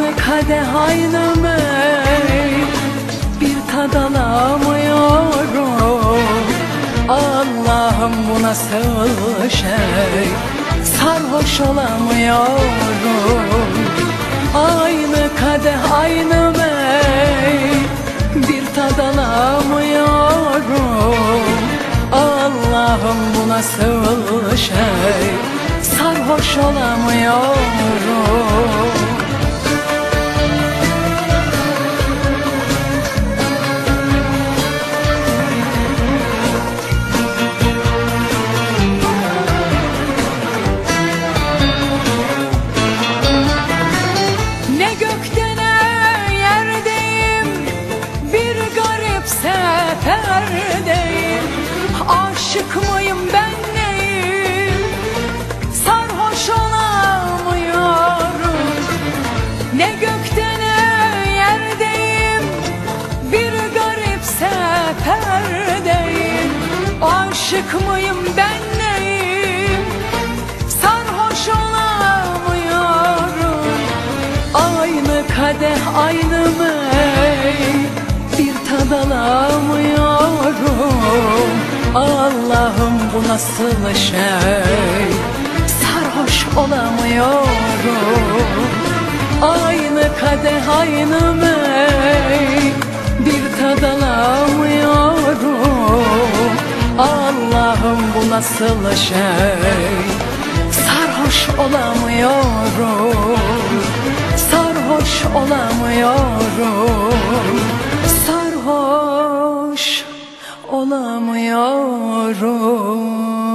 Aynı kadeh aynı mey Bir tad alamıyorum. Allah'ım bu nasıl şey Sarhoş olamıyorum. Aynı kadeh aynı mey Bir tad alamıyorum. Allah'ım bu nasıl şey Sarhoş olamıyorum seferdeyim Aşık mıyım ben neyim? Sarhoş olamıyorum. Ne gökte ne yerdeyim. Bir garip seferdeyim. Aşık mıyım ben neyim? Sarhoş olamıyorum. Aynı kadeh aynı mey Bir tad alamıyorum. Allah'ım bu nasıl şey? Sarhoş olamıyorum. Aynı kadeh aynı mey. Bir tad alamıyorum. Allah'ım bu nasıl şey? Sarhoş olamıyorum. Sarhoş olamıyorum olamıyorum.